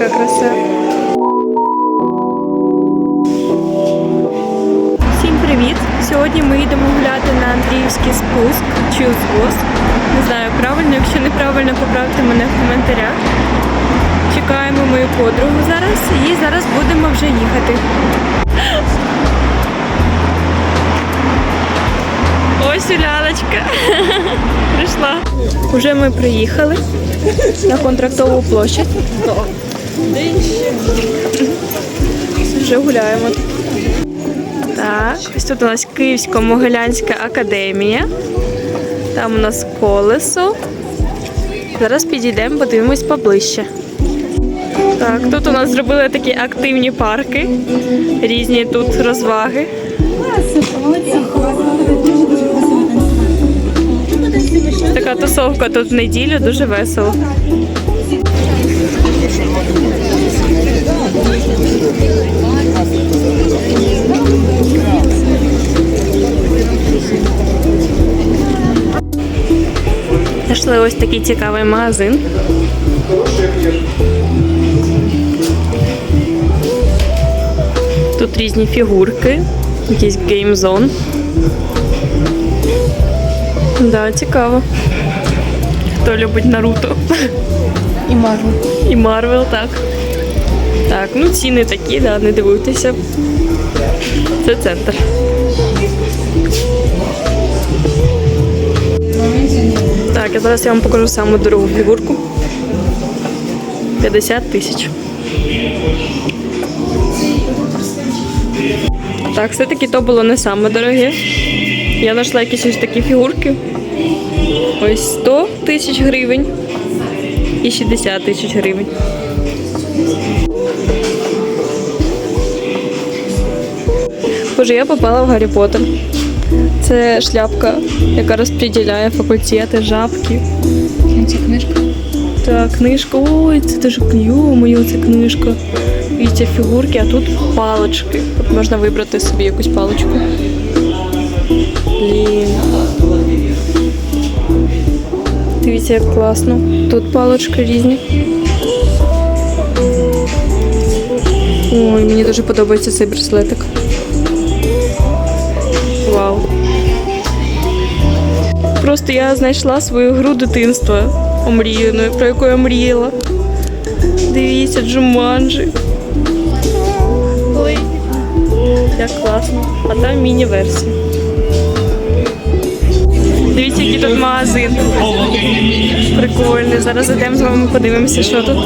яка краса. Всім привіт! Сьогодні ми йдемо гуляти на Андріївський спуск чи узвоз. Не знаю правильно, якщо неправильно, поправте мене в коментарях. Чекаємо мою подругу зараз і зараз будемо вже їхати. Ось Уляночка прийшла. Уже ми приїхали на контрактову площадь. Вже гуляємо. Так, ось тут у нас Київсько-Могилянська академія. Там у нас колесо. Зараз підійдемо, подивимось поближче. Так, тут у нас зробили такі активні парки, різні тут розваги. Така тусовка тут в неділю дуже весело. Знайшли ось такий цікавий магазин. Тут різні фігурки, якийсь геймзон. Да, цікаво. Хто любить Наруто? І Марвел. І Марвел, так. Так, ну ціни такі, да, не дивуйтеся. Це центр. Так, я зараз я вам покажу саму дорогу фігурку. 50 тисяч. Так, все-таки то було не саме дороге. Я знайшла якісь ось такі фігурки. Ось 100 тисяч гривень і 60 тисяч гривень. Боже, я попала в Гаррі Поттер. Це шляпка, яка розподіляє факультети, жабки. Це книжка. Так, книжка. Ой, це дуже моя ця книжка. І ці фігурки, а тут палички. От можна вибрати собі якусь паличку. Блін. Дивіться, як класно. Тут палички різні. Ой, мені дуже подобається цей браслетик. Вау. Просто я знайшла свою гру дитинства омріяною, про яку я мріяла. Дивіться, Джуманджі. Ой, як класно. А там міні-версія. Дивіться, який тут магазин. Прикольний. Зараз зайдемо з вами, подивимося, що тут.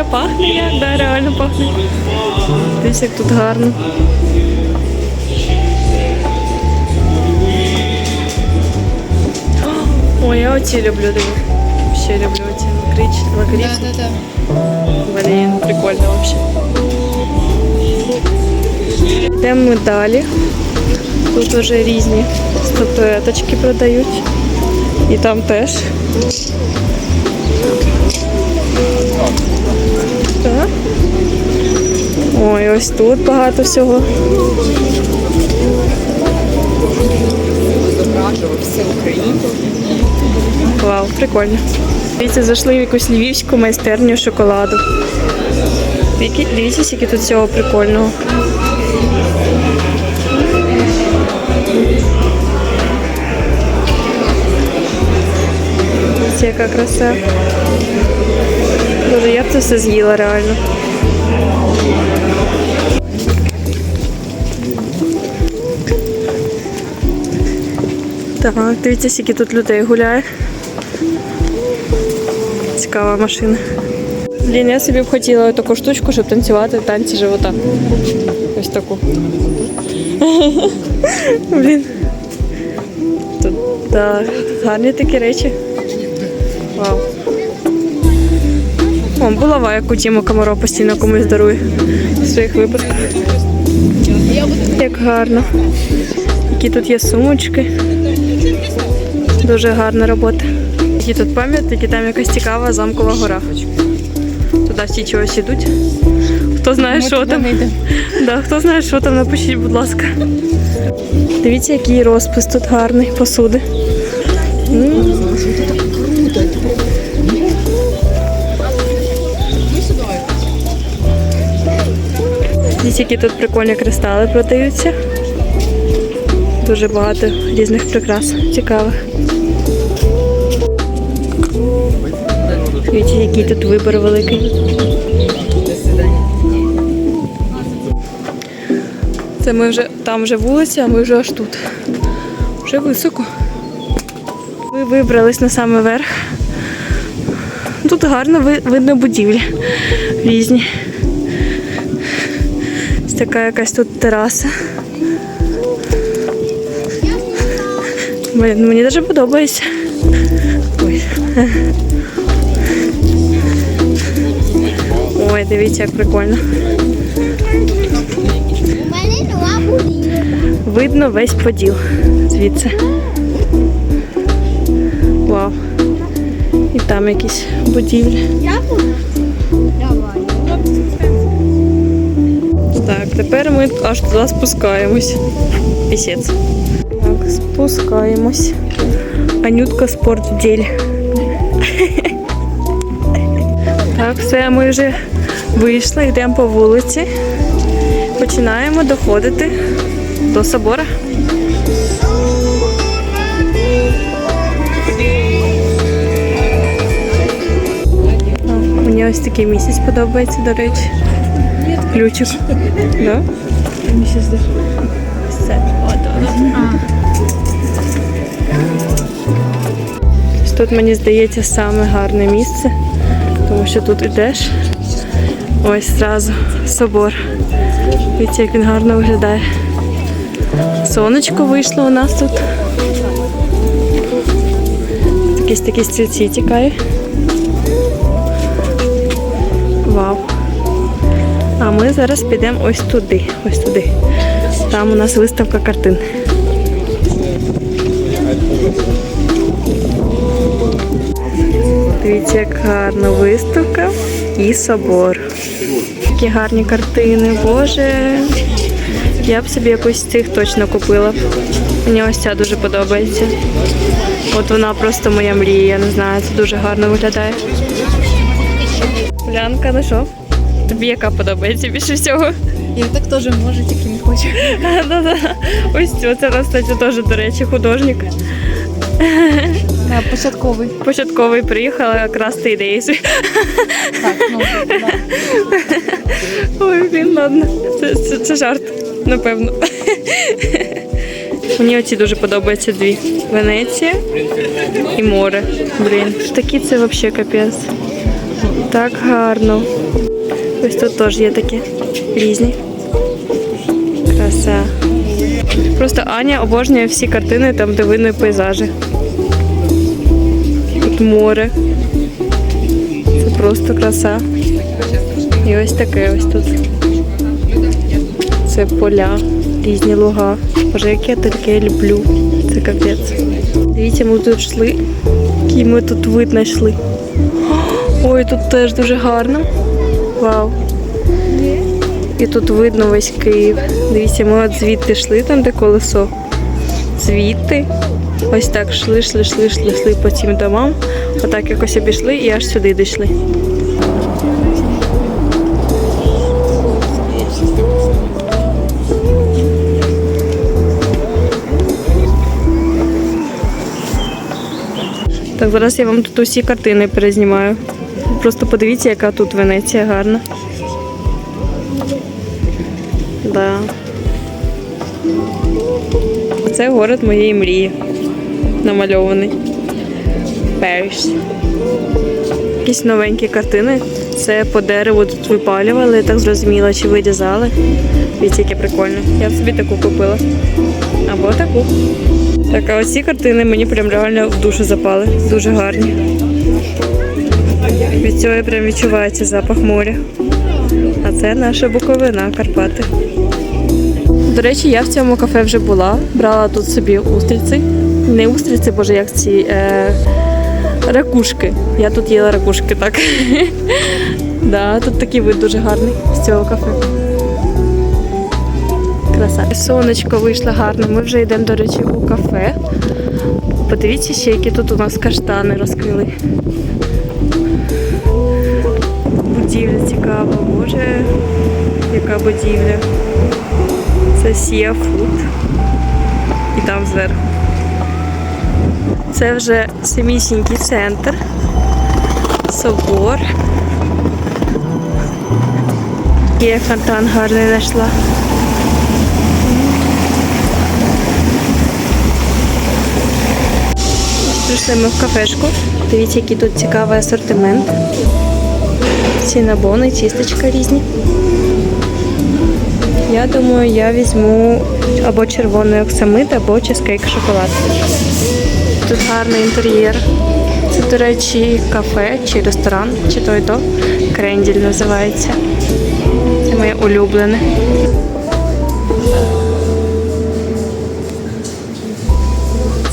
Я пахне як, да, реально пахне. Дивіться, як тут гарно. Ой, я оці люблю, диви. Ще люблю оці лакрич, лакрич. Да, да, да. Блін, прикольно вообще. Йдемо ми далі. Тут вже різні статуеточки продають. І там теж. Так. Ой, ось тут багато всього. Вау, прикольно. Дивіться, зайшли в якусь львівську майстерню шоколаду. Дивіться, скільки тут всього прикольного. Яка краса. Боже, я б це все з'їла реально. Так, дивіться, скільки тут людей гуляє. Цікава машина. Блін, я собі б хотіла таку штучку, щоб танцювати танці живота. Ось таку. Блін. Тут да, гарні такі речі. Вау. О, булава, яку Тіма Комаро постійно комусь дарує в своїх випусках. Як гарно. Які тут є сумочки. Дуже гарна робота. Які тут пам'ятники, там якась цікава замкова гора. Туди всі чогось ідуть. Хто знає, що там. Да, хто знає, що там, напишіть, будь ласка. Дивіться, який розпис тут гарний посуди. М. Дивіться, які тут прикольні кристали продаються. Дуже багато різних прикрас цікавих. Дивіться, який тут вибір великий. Це ми вже там вже вулиця, а ми вже аж тут. Вже високо. Ми вибрались на самий верх. Тут гарно видно будівлі різні. Така якась тут тераса. Блін, мені дуже подобається. Ой. Ой, дивіться, як прикольно. Видно весь поділ звідси. Вау. І там якісь будівлі. Давай. Тепер ми аж туди спускаємось. Пісець. Так, спускаємось. Анютка спорт в ділі. Так, все, ми вже вийшли, йдемо по вулиці. Починаємо доходити до собора. Мені ось такий місяць подобається, до речі. Ключик. Да? Тут мені здається саме гарне місце, тому що тут ідеш. Ось зразу собор. Дивіться, як він гарно виглядає. Сонечко вийшло у нас тут. Якісь такі стільці тікає. Вау. А ми зараз підемо ось туди. Ось туди. Там у нас виставка картин. Дивіться, як гарна виставка і собор. Які гарні картини, боже. Я б собі якусь цих точно купила. Мені ось ця дуже подобається. От вона просто моя мрія, я не знаю, це дуже гарно виглядає. Улянка, ну що? Тобі яка подобається більше всього? Я так теж можу, тільки не хочу. Ось цю, це, нас, кстати, теж, до речі, художник. Да, початковий. Початковий приїхала якраз ти ідеї. Так, ну, да. Ой, блін, ладно. Це, це, це жарт, напевно. Мені оці дуже подобаються дві. Венеція і море. Блін, такі це взагалі капець. Так гарно. Ось тут теж є такі різні. Краса. Просто Аня обожнює всі картини там, де видно пейзажі. Тут море. Це просто краса. І ось таке ось тут. Це поля, різні луга. Боже, як я таке люблю. Це капець. Дивіться, ми тут йшли. Який ми тут вид знайшли. Ой, тут теж дуже гарно. Вау. І тут видно весь Київ. Дивіться, ми от звідти йшли, там де колесо. Звідти. Ось так йшли, йшли, йшли, йшли, йшли по цим домам. Отак якось обійшли і аж сюди дійшли. Так, зараз я вам тут усі картини перезнімаю. Просто подивіться, яка тут Венеція гарна. Да. Це город моєї мрії. Намальований. Париж. Якісь новенькі картини. Це по дереву тут випалювали, я так зрозуміла, чи вирізали. Дивіться, яке прикольне. Я б собі таку купила. Або таку. Так, а оці картини мені прям реально в душу запали. Дуже гарні. Від цього прям відчувається запах моря. А це наша Буковина, Карпати. До речі, я в цьому кафе вже була. Брала тут собі устриці. Не устриці, боже, як ці е, ракушки. Я тут їла ракушки, так. да, тут такий вид дуже гарний з цього кафе. Краса. Сонечко вийшло гарно. Ми вже йдемо, до речі, у кафе. Подивіться ще, які тут у нас каштани розкрили. Цікава, боже, яка будівля. Це Sea Food. І там зверху. Це вже самісінький центр. Собор. Є фонтан гарний знайшла. Прийшли ми в кафешку. Дивіться, який тут цікавий асортимент. Сінабони, тістечка різні. Я думаю, я візьму або червоний оксамит, або чизкейк шоколад. Тут гарний інтер'єр. Це, до речі, кафе чи ресторан, чи то і то. Кренділь називається. Це моє улюблене.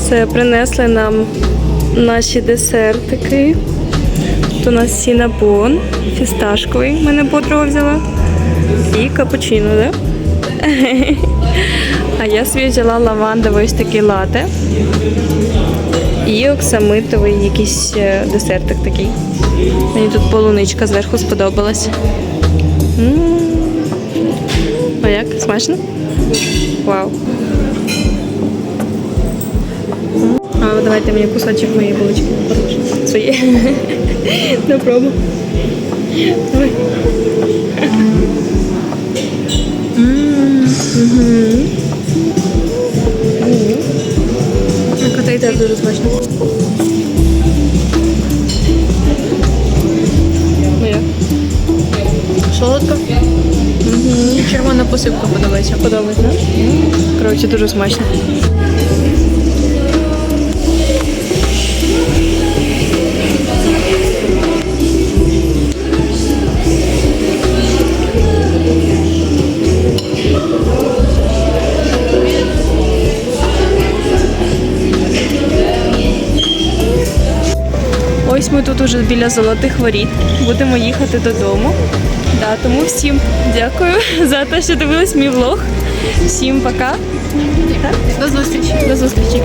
Це принесли нам наші десертики. У нас сінабон, фісташковий, мене подруга взяла. І капучино, да? А я собі взяла лавандовий ось такий лате. І оксамитовий якийсь е, десертик такий. Мені тут полуничка зверху сподобалась. М. А як? Смачно? Вау. Давайте мені кусочок моєї булочки. Своєї. На пробу. Кота теж дуже смачно. Солодко. Червона посипка подобається. Подобається? Коротше, дуже смачно. Тут уже біля золотих воріт. Будемо їхати додому. Да, тому всім дякую за те, що дивились мій влог. Всім пока. До зустрічі. До зустрічі.